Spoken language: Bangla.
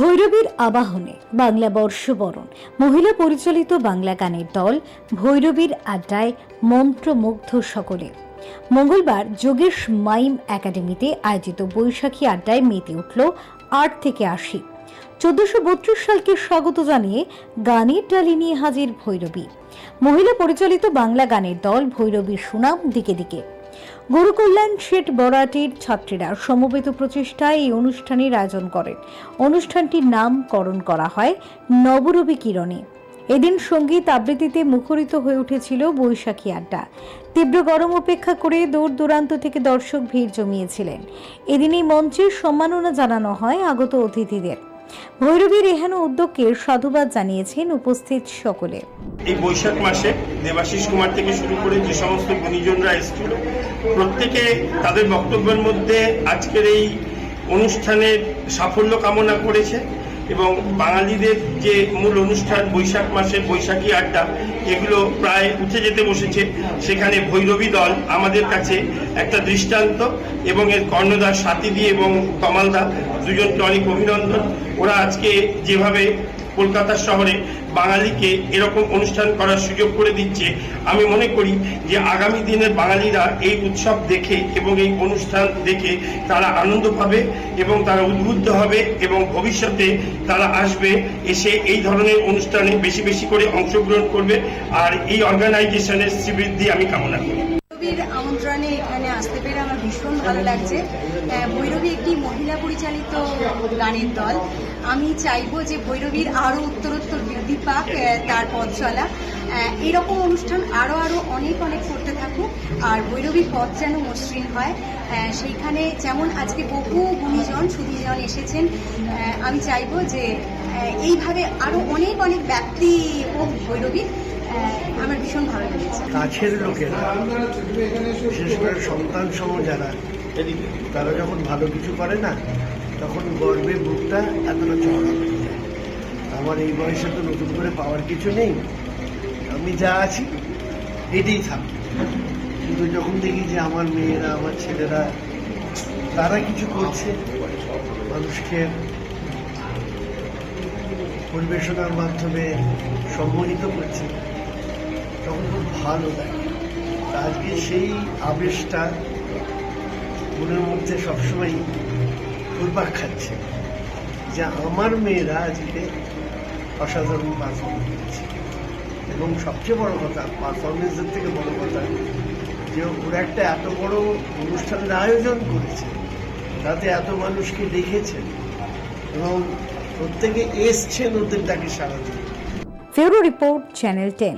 ভৈরবীর আবাহনে বাংলা বর্ষবরণ। মহিলা পরিচালিত বাংলা গানের দল ভৈরবীর আড্ডায় মন্ত্রমুগ্ধ সকলে। মঙ্গলবার যোগেশ মাইম একাডেমিতে আয়োজিত বৈশাখী আড্ডায় মেতে উঠল আট থেকে আশি। চোদ্দশো বত্রিশ সালকে স্বাগত জানিয়ে গানের ডালি নিয়ে হাজির ভৈরবী। মহিলা পরিচালিত বাংলা গানের দল ভৈরবীর সুনাম দিকে দিকে। গুরুকল্যাণ শেঠ বরাটির ছাত্রীরা সমবেত প্রচেষ্টায় এই অনুষ্ঠানের আয়োজন করেন। অনুষ্ঠানটির নামকরণ করা হয় নবরবি কিরণে। এদিন সংগীত আবৃত্তিতে মুখরিত হয়ে উঠেছিল বৈশাখী আড্ডা। তীব্র গরম উপেক্ষা করে দূর দূরান্ত থেকে দর্শক ভিড় জমিয়েছিলেন। এদিন এই মঞ্চে সম্মাননা জানানো হয় আগত অতিথিদের। ভৈরবীর এহেন উদ্যোগকে সাধুবাদ জানিয়েছেন উপস্থিত সকলে। এই বৈশাখ মাসে দেবাশিস কুমার থেকে শুরু করে যে সমস্ত গুণীজনরা এসেছিল, প্রত্যেকে তাদের বক্তব্যের মধ্যে আজকের এই অনুষ্ঠানের সাফল্য কামনা করেছে। এবং বাঙালিদের যে মূল অনুষ্ঠান, বৈশাখ মাসের বৈশাখী আড্ডা, এগুলো প্রায় উঠে যেতে বসেছে। সেখানে ভৈরবী দল আমাদের কাছে একটা দৃষ্টান্ত এবং এর কর্ণদার সাথী এবং কমালদা দুজনকে অনেক অভিনন্দন। ওরা আজকে যেভাবে কলকাতা শহরে বাঙালিকে এরকম অনুষ্ঠান করার সুযোগ করে দিচ্ছে, আমি মনে করি যে আগামী দিনের বাঙালিরা এই উৎসব দেখে এবং এই অনুষ্ঠান দেখে তারা আনন্দ পাবে এবং তারা উদ্বুদ্ধ হবে এবং ভবিষ্যতে তারা আসবে, এসে এই ধরনের অনুষ্ঠানে বেশি বেশি করে অংশগ্রহণ করবে। আর এই অর্গানাইজেশনের শ্রীবৃদ্ধি আমি কামনা করি। আমন্ত্রণে আমার ভীষণ ভালো লাগছে। ভৈরবী একটি মহিলা পরিচালিত গানের দল। আমি চাইব যে ভৈরবীর আরও উত্তরোত্তর বৃদ্ধি পাক তার পথ চলা। এরকম অনুষ্ঠান আরও আরও অনেক অনেক করতে থাকুক আর ভৈরবীর পথ যেন মসৃণ হয়। সেইখানে যেমন আজকে বহু গুণীজন সুদীজন এসেছেন। আমি চাইব যে এইভাবে আরও অনেক অনেক ব্যক্তি হোক ভৈরবী। আহ, আমার ভীষণ ভালো লেগেছে। কাছের লোকেরা, বিশেষ করে সন্তান সম যারা, তারা যখন ভালো কিছু করে না, তখন গর্বে বুকটা এতটা চড়া হয়ে যায়। আমার এই বয়সে তো নতুন করে পাওয়ার কিছু নেই। আমি যা আছি, এটাই থাকবে কিন্তু যখন দেখি যে আমার মেয়েরা, আমার ছেলেরা, তারা কিছু করছে, মানুষকে পরিবেশনার মাধ্যমে সম্মানিত করছে ভালো লাগে। আজকে সেই আবেশটা মনের মধ্যে সবসময় ঘুরপাক খাচ্ছে। যে আমার মেয়েরা আজকে অসাধারণ পারফর্ম করেছে এবং সবচেয়ে বড় কথা পারফরমেন্সের থেকে বড় কথা যে ওরা একটা এত বড় অনুষ্ঠানের আয়োজন করেছে, তাতে এত মানুষকে দেখেছেন এবং প্রত্যেকে এসছেন ওদের ডাকে সারা ফেরো রিপোর্ট চ্যানেল টেন